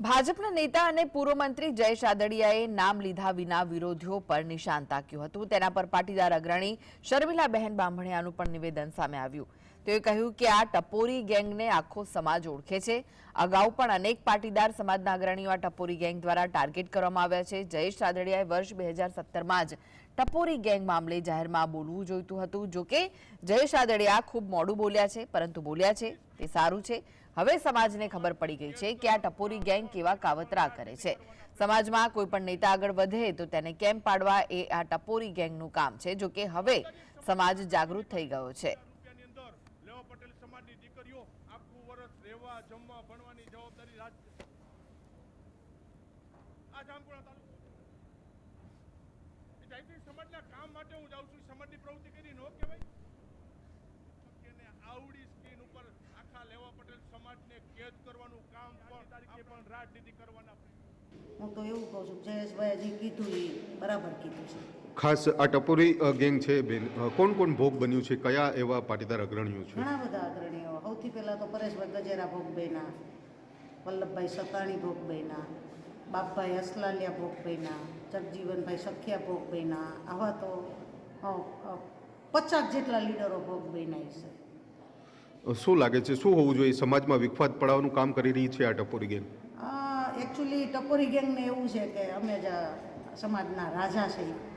ભાજપના નેતા અને પૂર્વ મંત્રી જય શાદડિયાએ નામ લીધા વિના વિરોધીઓ પર નિશાન તાક્યું હતું. તેના પર પાટીદાર અગ્રણી શર્મિલાબહેન બાંભણિયાનું પણ નિવેદન સામે આવ્યું. તેઓએ કહ્યું કે આ ટપોરી ગેંગને આખો સમાજ ઓળખે છે. અગાઉ પણ અનેક પાટીદાર સમાજના અગ્રણીઓ આ ટપોરી ગેંગ દ્વારા ટાર્ગેટ કરવામાં આવ્યા છે. જયેશ રાદડિયાએ વર્ષ બે હજાર સત્તરમાં જ ટપોરી ગેંગ મામલે જાહેરમાં બોલવું જોઈતું હતું. જો કે જયેશ રાદડિયા ખૂબ મોડું બોલ્યા છે, પરંતુ બોલ્યા છે, તે સારું છે. હવે સમાજને ખબર પડી ગઈ છે કે આ ટપોરી ગેંગ કેવા કાવતરા કરે છે. સમાજમાં કોઈ પણ નેતા આગળ વધે તો તેને કેમ પાડવા એ આ ટપોરી ગેંગનું કામ છે જો કે હવે સમાજ જાગૃત થઈ ગયો છે રૂપિયાની અંદર લેવા પટેલ સમાજની દીકરીઓ આખું વર્ષ રહેવા જમવા ભણવાની જવાબદારી રાજ આ જામકુણા તાલુકો. સમાજના કામ માટે હું જાઉં છું. સમાજની પ્રવૃત્તિ કરી નો કહેવાય. એને આવડી સ્કીન ઉપર આખા લેવા પટેલ સમાજને કેદ કરવાનું કામ પણ રાજનીતિ કરવાના હું તો એવું કહું છું જયેશભાઈએ જે કીધું એ બરાબર કીધું છે. ખાસ આ ટપોરી ગેંગ છે બેન કોણ કોણ ભોગ બન્યું છે કયા એવા પાટીદાર અગ્રણીઓ છે? ઘણા બધા અગ્રણીઓ. સૌથી પહેલાં તો પરેશભાઈ ગજેરા ભોગ બન્યા વલ્લભભાઈ સતાણી બન્યા બાપભાઈ અસલાલિયા ભોગબઈના જગજીવનભાઈ સખિયા બન્યા આવા તો પચાસ જેટલા લીડરો ભોગ બન્યા છે. શું લાગે છે? શું હોવું જોઈએ? સમાજમાં વિખવાદ પડાવવાનું કામ કરી રહી છે આ ટપોરી ગેંગ? એકચ્યુઅલી ટપોરી ગેંગને એવું છે કે અમે જ સમાજના રાજા છે